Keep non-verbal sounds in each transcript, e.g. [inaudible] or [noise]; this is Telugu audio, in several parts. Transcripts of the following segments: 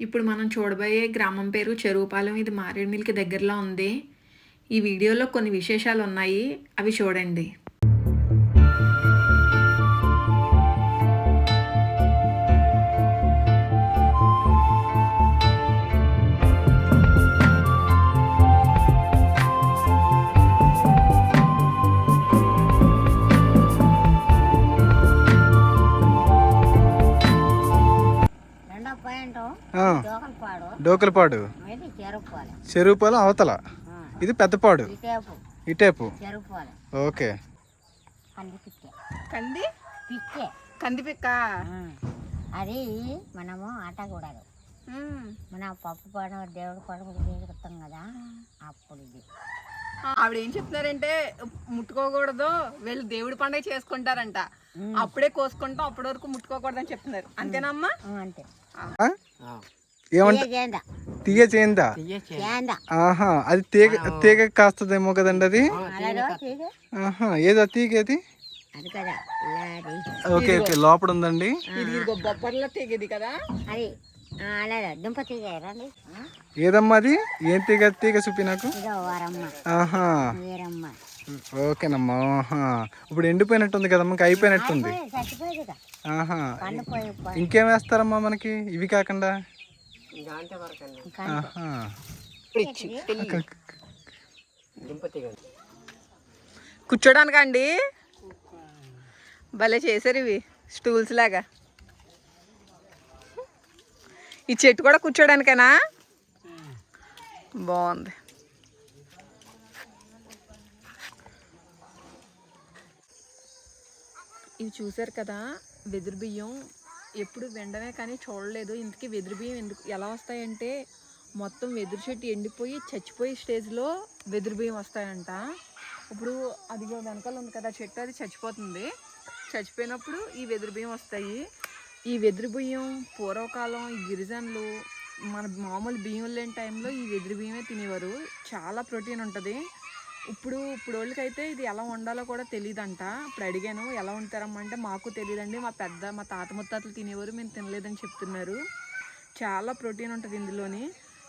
ఇప్పుడు మనం చూడబోయే గ్రామం పేరు చెరువుపాలెం. ఇది మారేడుమిల్కి దగ్గరలో ఉంది. ఈ వీడియోలో కొన్ని విశేషాలు ఉన్నాయి అవి చూడండి. డోకలపాడు. చెరువుపాలెం అవతల. ఇది పెద్దపాడు. ఇటేపు ఓకే. కంది పిక్కే. కంది? పిక్కే. కంది పిక్క? ఉమ్. అది మనము ఆట కూడదు మన పప్పు పడవ దేవుడు పడవ కదా. అప్పుడు ఇది. ఆవిడ ఏం చెప్తున్నారంటే ముట్టుకోకూడదు. వీళ్ళు దేవుడి పండుగ చేసుకుంటారంట. అప్పుడే కోసుకుంటాం అప్పటి వరకు ముట్టుకోకూడదు అని చెప్తున్నారు అంతేనమ్మా అంతే. ఆ. ఏమంట? తీగ చేయిందా చేంద? ఆహా అది తీగ తీగ కాస్తుందేమో కదండి అది? అలాగే తీగ ఆహా ఏది తీగ అది కదా లారీ. ఓకే ఓకే లోపల ఉందండి ఇది ఇదిగో బొబ్బర్లో తెగేది కదా? ఏదమ్మా అది? ఏం తీగ తీగ చూపి నాకు? ఆహా. వీరమ్మ. ఓకేనమ్మా ఆహా. ఇప్పుడు ఎండిపోయినట్టుంది కదమ్మా ఇంకా అయిపోయినట్టుంది. ఆహా. పండిపోయి ఇంకేం వేస్తారమ్మా మనకి? ఇవి కాకుండా? ఆహా. కూర్చోడానికి అండి? భలే చేశారు ఇవి స్టూల్స్ లాగా. ఈ చెట్టు కూడా కూర్చోడానికేనా? బాగుంది. ఇవి చూసారు కదా వెదురు బియ్యం. ఎప్పుడు వెండమే కానీ చూడలేదు. ఇంతకీ వెదురు బియ్యం ఎందుకు ఎలా వస్తాయంటే మొత్తం వెదురు చెట్టు ఎండిపోయి చచ్చిపోయే స్టేజ్లో వెదురు బియ్యం వస్తాయంట. ఇప్పుడు అది వెనకాల ఉంది కదా చెట్టు అది చచ్చిపోతుంది. చచ్చిపోయినప్పుడు ఈ వెదురు బియ్యం వస్తాయి. ఈ వెదురు బియ్యం పూర్వకాలం ఈ గిరిజనులు మన మామూలు బియ్యం లేని టైంలో ఈ వెదురు బియ్యమే తినేవారు. చాలా ప్రోటీన్ ఉంటుంది. ఇప్పుడు ఇప్పుడు వాళ్ళకైతే ఇది ఎలా వండాలో కూడా తెలియదంట ఇప్పుడు అడిగాను ఎలా వండుతారమ్మంటే మాకు తెలియదండి మా పెద్ద మా తాత ముత్తాతలు తినేవారు మేము తినలేదని చెప్తున్నారు. చాలా ప్రోటీన్ ఉంటుంది ఇందులోని.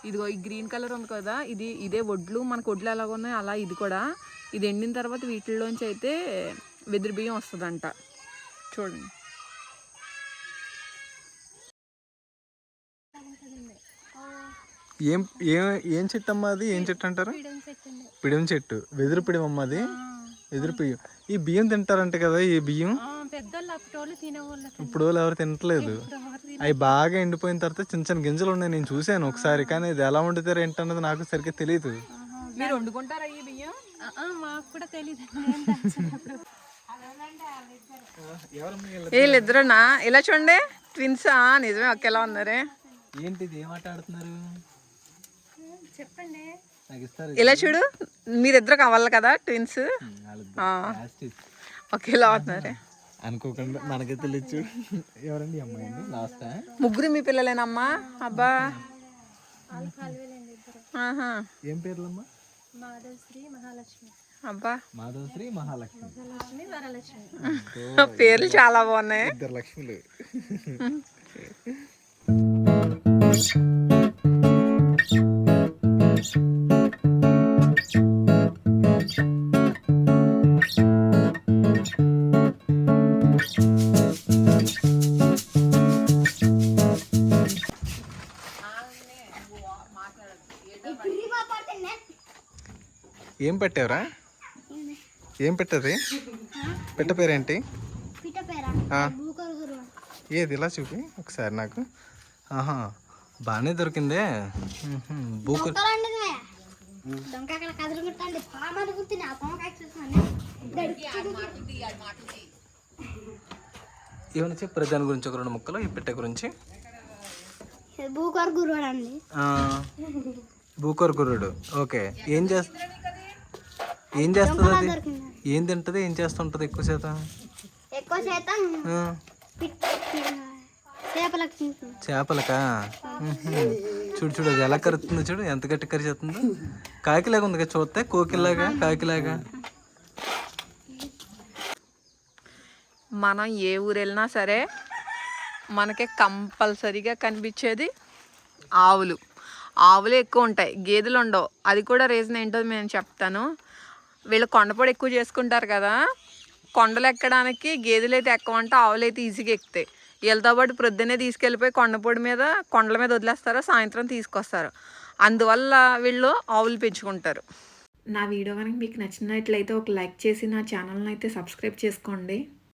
ఇదిగో ఈ గ్రీన్ కలర్ ఉంది కదా ఇది ఇదే వడ్లు మనకు వడ్లు ఎలాగ ఉన్నాయి అలా ఇది కూడా. ఇది ఎండిన తర్వాత వీటిల్లోంచి అయితే వెదురు బియ్యం వస్తుందంట. చూడండి. ఏం ఏం ఏం చెట్టు అమ్మా అది? ఏం చెట్టు అంటారు? పిడియం చెట్టు వెదురు పిడియం అమ్మా అది వెదురు బియ్యం ఈ బియ్యం తింటారంట కదా ఈ బియ్యం? ఇప్పుడు వాళ్ళు ఎవరు తినట్లేదు. అవి బాగా ఎండిపోయిన తర్వాత చిన్న చిన్న గింజలు ఉన్నాయి నేను చూశాను ఒకసారి. కానీ ఇది ఎలా వండుతారు ఏంటన్నది నాకు సరిగ్గా తెలియదు మీరు వండుకుంటారా ఈ బియ్యం? మాకు కూడా తెలియదు వీళ్ళిద్దరునా ఇలా చూడండి. ట్విన్సా నిజమే ఒకేలా ఉన్నారే. ఏంటిది? ఏం ఆడుతున్నారు? ఇలా చూడు మీరిద్దరు కావాలి కదా ట్విన్స్ ఒకేలా అవుతున్నారే అనుకోకుండా మనకే తెలియచ్చు ఎవరండి ఈ అమ్మాయి లాస్ట్ ముగ్గురు మీ పిల్లలేనమ్మా? అబ్బా. ఏం పేర్లమ్మా? మాధవశ్రీ మహాలక్ష్మి. అబ్బా. మాధవశ్రీ మహాలక్ష్మి. వరలక్ష్మి. [laughs] పేర్లు చాలా బాగున్నాయి. ఇద్దరు లక్ష్మిలు. [laughs] ఏం పెట్టావురా? ఏం పెట్టది? పెట్ట పేరేంటి. ఏది ఇలా చూపి ఒకసారి నాకు. ఆహా బాగానే దొరికిందే. మ్మ్హ్మ్. బూకు దొంకాకల కదులు గుర్తండి పామ అడుగుతుంది ఆ పామ కాల్చేస్తాను ఏమైనా చెప్పారు దాని గురించి ఒక రెండు ముక్కలు ఈ పెట్టె గురించి. గురువాడు అండి గుర్రుడు ఓకే. ఏం చేస్త ఏం చేస్తుంది అది? ఏం తింటది? ఏం చేస్తుంటది ఎక్కువ శాతం? ఎక్కువ శాతం చేపలకు. చూడు చూడు అది ఎలా కరుతుందో చూడు. ఎంత గట్టి కరి చేస్తుందో కాకిలాగా ఉంది కదా చూస్తే కోకిలాగా కాకిలాగా. మనం ఏ ఊరు వెళ్ళినా సరే మనకి కంపల్సరీగా కనిపించేది ఆవులు. ఆవులు ఎక్కువ ఉంటాయి. గేదెలు ఉండవు. అది కూడా రీజన్ ఏంటో నేను చెప్తాను. వీళ్ళు కొండపొడి ఎక్కువ చేసుకుంటారు కదా. కొండలు ఎక్కడానికి గేదెలు అయితే ఎక్కమంటే ఆవులు అయితే ఈజీగా ఎక్కుతాయి. వీళ్ళతో పాటు ప్రొద్దునే తీసుకెళ్ళిపోయి కొండపొడి మీద కొండల మీద వదిలేస్తారు? సాయంత్రం తీసుకొస్తారు. అందువల్ల వీళ్ళు ఆవులు పెంచుకుంటారు. నా వీడియో కనుక మీకు నచ్చినట్లయితే ఒక లైక్ చేసి నా ఛానల్ని అయితే సబ్స్క్రైబ్ చేసుకోండి.